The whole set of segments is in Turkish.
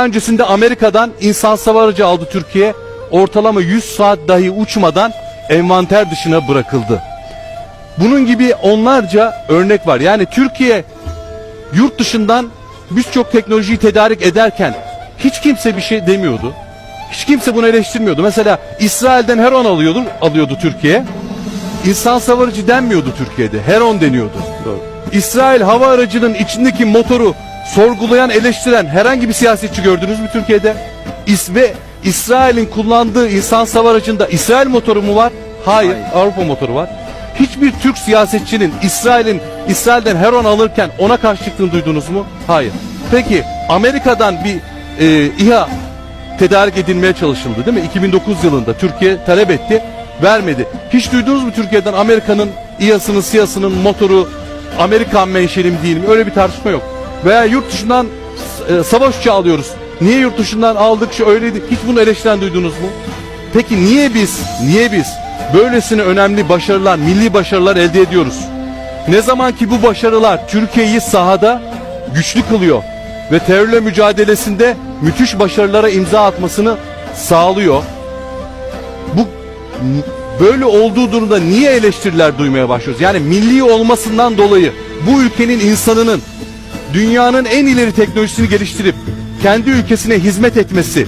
öncesinde Amerika'dan insan hava aracı aldı Türkiye. Ortalama 100 saat dahi uçmadan envanter dışına bırakıldı. Bunun gibi onlarca örnek var. Yani Türkiye yurt dışından birçok teknolojiyi tedarik ederken hiç kimse bir şey demiyordu. Hiç kimse bunu eleştirmiyordu. Mesela İsrail'den Heron alıyordu, alıyordu Türkiye. İnsan hava aracı denmiyordu Türkiye'de. Heron deniyordu. İsrail hava aracının içindeki motoru sorgulayan, eleştiren herhangi bir siyasetçi gördünüz mü Türkiye'de? İs ve İsrail'in kullandığı insan hava aracında İsrail motoru mu var? Hayır, Hayır. Avrupa motoru var. Hiçbir Türk siyasetçinin İsrail'in İsrail'den Heron alırken ona karşı çıktığını duydunuz mu? Hayır. Peki Amerika'dan bir e, İHA tedarik edilmeye çalışıldı değil mi? 2009 yılında Türkiye talep etti, vermedi. Hiç duydunuz mu Türkiye'den Amerika'nın İHA'sının, SİHA'sının motoru Amerikan menşeli mi değil mi? Öyle bir tartışma yok. Veya yurt dışından e, savaş uçağı alıyoruz. Niye yurt dışından aldık şu öyleydi? Hiç bunu eleştiren duydunuz mu? Peki niye biz, niye biz böylesine önemli başarılar, milli başarılar elde ediyoruz? Ne zaman ki bu başarılar Türkiye'yi sahada güçlü kılıyor ve terörle mücadelesinde müthiş başarılara imza atmasını sağlıyor. Bu böyle olduğu durumda niye eleştiriler duymaya başlıyoruz? Yani milli olmasından dolayı bu ülkenin insanının dünyanın en ileri teknolojisini geliştirip kendi ülkesine hizmet etmesi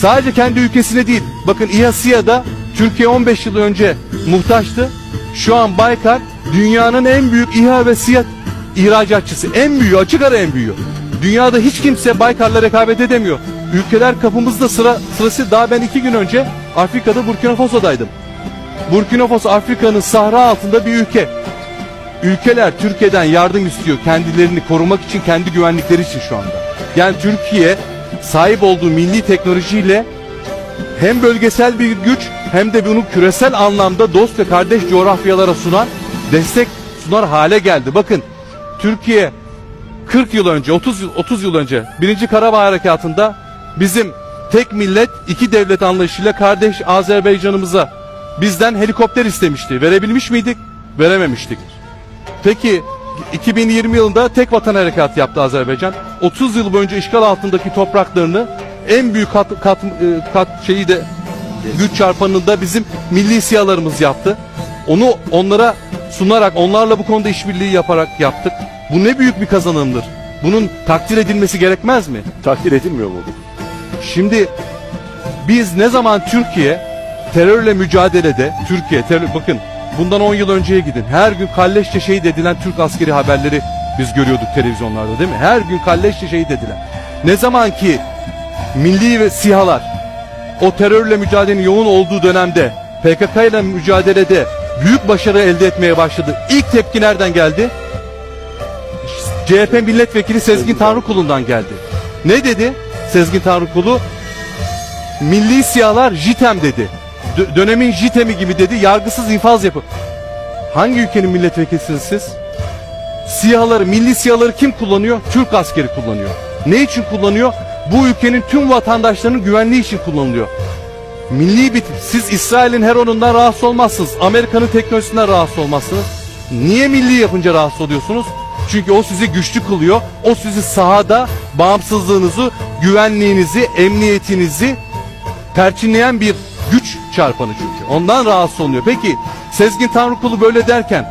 sadece kendi ülkesine değil bakın İHA SİHA'da Türkiye 15 yıl önce muhtaçtı. Şu an Baykar dünyanın en büyük İHA ve SİHA ihracatçısı. En büyüğü açık ara en büyüğü. Dünyada hiç kimse Baykar'la rekabet edemiyor. Ülkeler kapımızda sıra sırası daha ben iki gün önce Afrika'da Burkina Faso'daydım. Burkina Faso Afrika'nın sahra altında bir ülke. Ülkeler Türkiye'den yardım istiyor kendilerini korumak için, kendi güvenlikleri için şu anda. Yani Türkiye sahip olduğu milli teknolojiyle hem bölgesel bir güç hem de bunu küresel anlamda dost ve kardeş coğrafyalara sunan, destek sunar hale geldi. Bakın Türkiye 40 yıl önce, 30 yıl, 30 yıl önce 1. Karabağ Harekatı'nda bizim tek millet iki devlet anlayışıyla kardeş Azerbaycan'ımıza bizden helikopter istemişti. Verebilmiş miydik? Verememiştik. Peki 2020 yılında tek vatan harekatı yaptı Azerbaycan. 30 yıl boyunca işgal altındaki topraklarını en büyük kat, kat, e, kat şeyi de güç çarpanını da bizim milli siyalarımız yaptı. Onu onlara sunarak onlarla bu konuda işbirliği yaparak yaptık. Bu ne büyük bir kazanımdır. Bunun takdir edilmesi gerekmez mi? Takdir edilmiyor mu bu? Şimdi biz ne zaman Türkiye terörle mücadelede Türkiye terör bakın bundan 10 yıl önceye gidin. Her gün kalleşçe şehit edilen Türk askeri haberleri biz görüyorduk televizyonlarda değil mi? Her gün kalleşçe şehit edilen. Ne zaman ki milli ve sihalar o terörle mücadelenin yoğun olduğu dönemde PKK ile mücadelede büyük başarı elde etmeye başladı. İlk tepki nereden geldi? CHP milletvekili Sezgin Tanrıkulu'ndan geldi. Ne dedi Sezgin Tanrıkulu? Milli siyahlar JITEM dedi. Dö- dönemin JITEM'i gibi dedi. Yargısız infaz yapı. Hangi ülkenin milletvekilisiniz siz? Siyahları, milli siyahları kim kullanıyor? Türk askeri kullanıyor. Ne için kullanıyor? Bu ülkenin tüm vatandaşlarının güvenliği için kullanılıyor. Milli bit siz İsrail'in Heron'undan rahatsız olmazsınız. Amerika'nın teknolojisinden rahatsız olmazsınız. Niye milli yapınca rahatsız oluyorsunuz? Çünkü o sizi güçlü kılıyor. O sizi sahada bağımsızlığınızı, güvenliğinizi, emniyetinizi perçinleyen bir güç çarpanı çünkü. Ondan rahatsız oluyor. Peki Sezgin Tanrıkulu böyle derken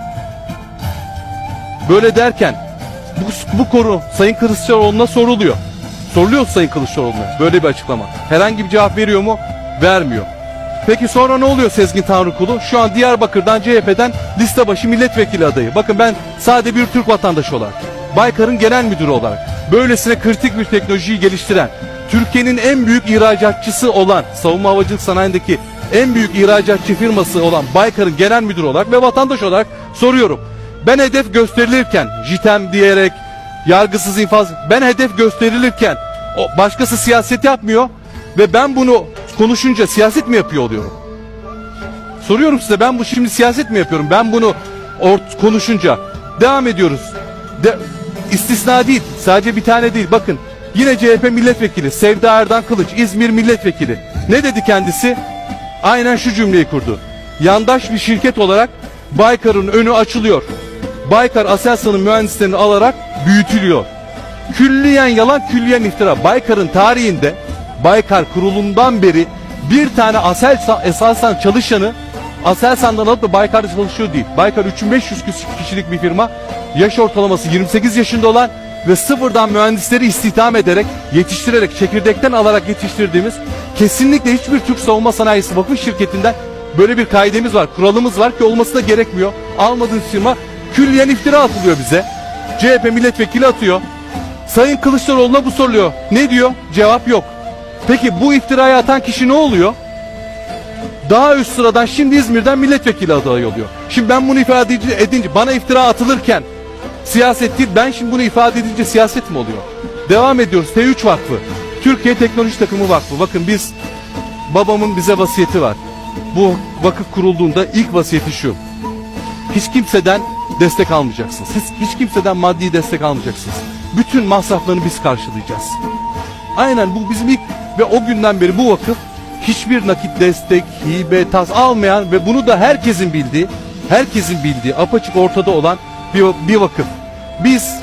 böyle derken bu, bu konu Sayın Kılıçdaroğlu'na soruluyor. Soruluyor Sayın Kılıçdaroğlu'na böyle bir açıklama. Herhangi bir cevap veriyor mu? Vermiyor. Peki sonra ne oluyor Sezgin Tanrıkulu? Şu an Diyarbakır'dan CHP'den liste başı milletvekili adayı. Bakın ben sade bir Türk vatandaşı olarak, Baykar'ın genel müdürü olarak, böylesine kritik bir teknolojiyi geliştiren, Türkiye'nin en büyük ihracatçısı olan, savunma havacılık sanayindeki en büyük ihracatçı firması olan Baykar'ın genel müdürü olarak ve vatandaş olarak soruyorum. Ben hedef gösterilirken, JITEM diyerek, yargısız infaz, ben hedef gösterilirken, o başkası siyaset yapmıyor ve ben bunu konuşunca siyaset mi yapıyor oluyorum? Soruyorum size ben bu şimdi siyaset mi yapıyorum? Ben bunu ort konuşunca devam ediyoruz. De, istisna değil. Sadece bir tane değil. Bakın yine CHP milletvekili Sevda Erdan Kılıç İzmir milletvekili. Ne dedi kendisi? Aynen şu cümleyi kurdu. Yandaş bir şirket olarak Baykar'ın önü açılıyor. Baykar Aselsan'ın mühendislerini alarak büyütülüyor. Külliyen yalan, külliyen iftira. Baykar'ın tarihinde Baykar kurulundan beri bir tane Aselsan esasen çalışanı Aselsan'dan alıp da Baykar'da çalışıyor değil. Baykar 3500 kişilik bir firma. Yaş ortalaması 28 yaşında olan ve sıfırdan mühendisleri istihdam ederek, yetiştirerek, çekirdekten alarak yetiştirdiğimiz kesinlikle hiçbir Türk savunma sanayisi vakıf şirketinden böyle bir kaidemiz var, kuralımız var ki olması da gerekmiyor. Almadığınız firma külliyen iftira atılıyor bize. CHP milletvekili atıyor. Sayın Kılıçdaroğlu'na bu soruluyor. Ne diyor? Cevap yok. Peki bu iftirayı atan kişi ne oluyor? Daha üst sıradan şimdi İzmir'den milletvekili adayı oluyor. Şimdi ben bunu ifade edince bana iftira atılırken siyaset değil ben şimdi bunu ifade edince siyaset mi oluyor? Devam ediyoruz. T3 Vakfı. Türkiye Teknoloji Takımı Vakfı. Bakın biz babamın bize vasiyeti var. Bu vakıf kurulduğunda ilk vasiyeti şu. Hiç kimseden destek almayacaksınız. Hiç, hiç kimseden maddi destek almayacaksınız. Bütün masraflarını biz karşılayacağız. Aynen bu bizim ilk ve o günden beri bu vakıf hiçbir nakit destek, hibe, tas almayan ve bunu da herkesin bildiği, herkesin bildiği, apaçık ortada olan bir, bir vakıf. Biz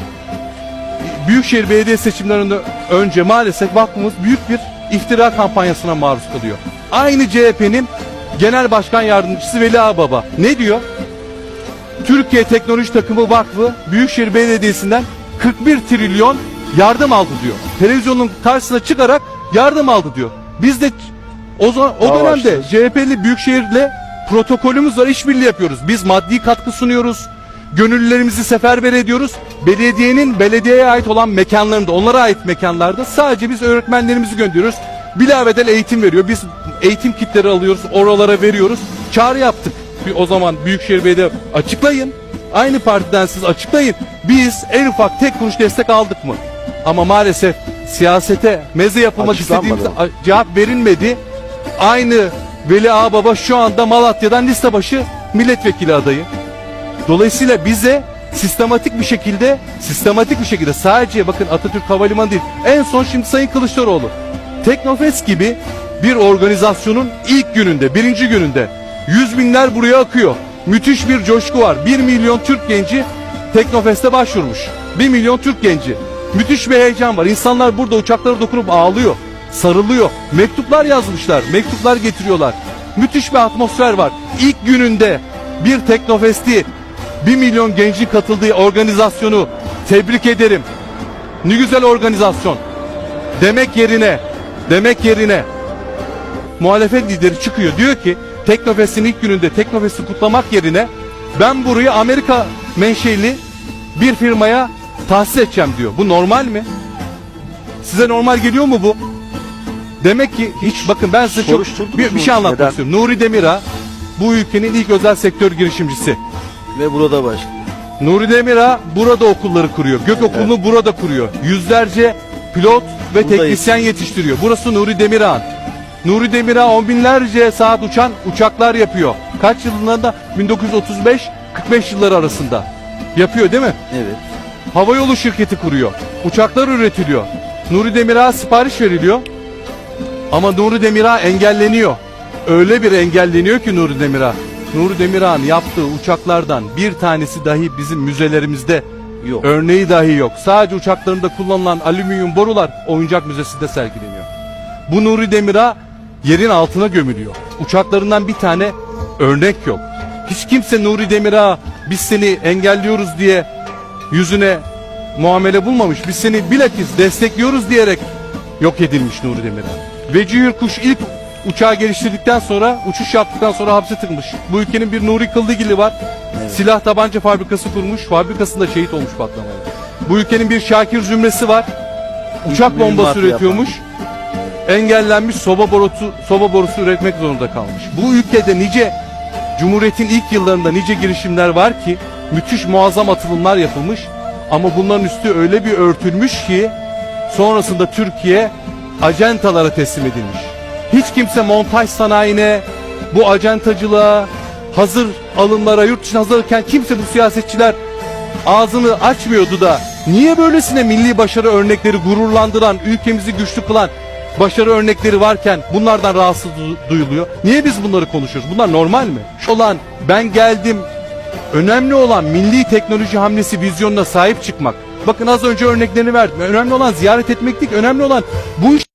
Büyükşehir Belediye seçimlerinden önce maalesef vakfımız büyük bir iftira kampanyasına maruz kalıyor. Aynı CHP'nin Genel Başkan Yardımcısı Veli Ağbaba ne diyor? Türkiye Teknoloji Takımı Vakfı Büyükşehir Belediyesi'nden 41 trilyon yardım aldı diyor. Televizyonun karşısına çıkarak yardım aldı diyor. Biz de o zaman o dönemde. CHP'li Büyükşehir'le protokolümüz var, işbirliği yapıyoruz. Biz maddi katkı sunuyoruz. Gönüllülerimizi seferber ediyoruz. Belediyenin belediyeye ait olan mekanlarında, onlara ait mekanlarda sadece biz öğretmenlerimizi gönderiyoruz. Bilaveden eğitim veriyor. Biz eğitim kitleri alıyoruz, oralara veriyoruz. Çağrı yaptık. Bir- O zaman Büyükşehir Belediye açıklayın. Aynı partiden siz açıklayın. Biz en ufak tek kuruş destek aldık mı? Ama maalesef siyasete meze yapılmak istediğimiz cevap verilmedi. Aynı Veli Ağbaba şu anda Malatya'dan liste başı milletvekili adayı. Dolayısıyla bize sistematik bir şekilde sistematik bir şekilde sadece bakın Atatürk Havalimanı değil en son şimdi Sayın Kılıçdaroğlu Teknofest gibi bir organizasyonun ilk gününde birinci gününde yüz binler buraya akıyor. Müthiş bir coşku var. Bir milyon Türk genci Teknofest'e başvurmuş. Bir milyon Türk genci. Müthiş bir heyecan var. İnsanlar burada uçaklara dokunup ağlıyor. Sarılıyor. Mektuplar yazmışlar. Mektuplar getiriyorlar. Müthiş bir atmosfer var. İlk gününde bir Teknofest'i 1 milyon gencin katıldığı organizasyonu tebrik ederim. Ne güzel organizasyon. Demek yerine, demek yerine muhalefet lideri çıkıyor diyor ki Teknofest'in ilk gününde Teknofest'i kutlamak yerine ben burayı Amerika menşeli bir firmaya tahsis edeceğim diyor. Bu normal mi? Size normal geliyor mu bu? Demek ki hiç bakın ben size çok bir, bir şey anlatmak Neden? istiyorum. Nuri Demir'a bu ülkenin ilk özel sektör girişimcisi. Ve burada başlıyor. Nuri Demir'a burada okulları kuruyor. Gök okulunu burada kuruyor. Yüzlerce pilot ve Burada teknisyen yetiştiriyor. Burası Nuri Demirhan. Nuri Demirhan on binlerce saat uçan uçaklar yapıyor. Kaç yılında? 1935-45 yılları arasında. Yapıyor değil mi? Evet. Havayolu şirketi kuruyor. Uçaklar üretiliyor. Nuri Demirağ'a sipariş veriliyor. Ama Nuri Demirağ engelleniyor. Öyle bir engelleniyor ki Nuri Demirağ. Nuri Demirağ'ın yaptığı uçaklardan bir tanesi dahi bizim müzelerimizde Yok. örneği dahi yok. Sadece uçaklarında kullanılan alüminyum borular oyuncak müzesinde sergileniyor. Bu Nuri Demirağ yerin altına gömülüyor. Uçaklarından bir tane örnek yok. Hiç kimse Nuri Demirağ biz seni engelliyoruz diye yüzüne muamele bulmamış. Biz seni bilakis destekliyoruz diyerek yok edilmiş Nuri Demirağ. Veci Yurkuş ilk uçağı geliştirdikten sonra uçuş yaptıktan sonra hapse tıkmış. Bu ülkenin bir Nuri Kıldıgili var. Silah tabanca fabrikası kurmuş. Fabrikasında şehit olmuş patlamayla. Bu ülkenin bir Şakir zümresi var. Uçak İlk bombası mühimmat üretiyormuş engellenmiş soba borusu soba borusu üretmek zorunda kalmış. Bu ülkede nice Cumhuriyet'in ilk yıllarında nice girişimler var ki müthiş muazzam atılımlar yapılmış ama bunların üstü öyle bir örtülmüş ki sonrasında Türkiye acentalara teslim edilmiş. Hiç kimse montaj sanayine, bu acentacılığa, hazır alımlara, yurt dışına hazırken kimse bu siyasetçiler ağzını açmıyordu da niye böylesine milli başarı örnekleri gururlandıran, ülkemizi güçlü kılan başarı örnekleri varken bunlardan rahatsız du- duyuluyor? Niye biz bunları konuşuyoruz? Bunlar normal mi? Şu Olan ben geldim önemli olan milli teknoloji hamlesi vizyonuna sahip çıkmak. Bakın az önce örneklerini verdim. Önemli olan ziyaret etmek değil. Önemli olan bu iş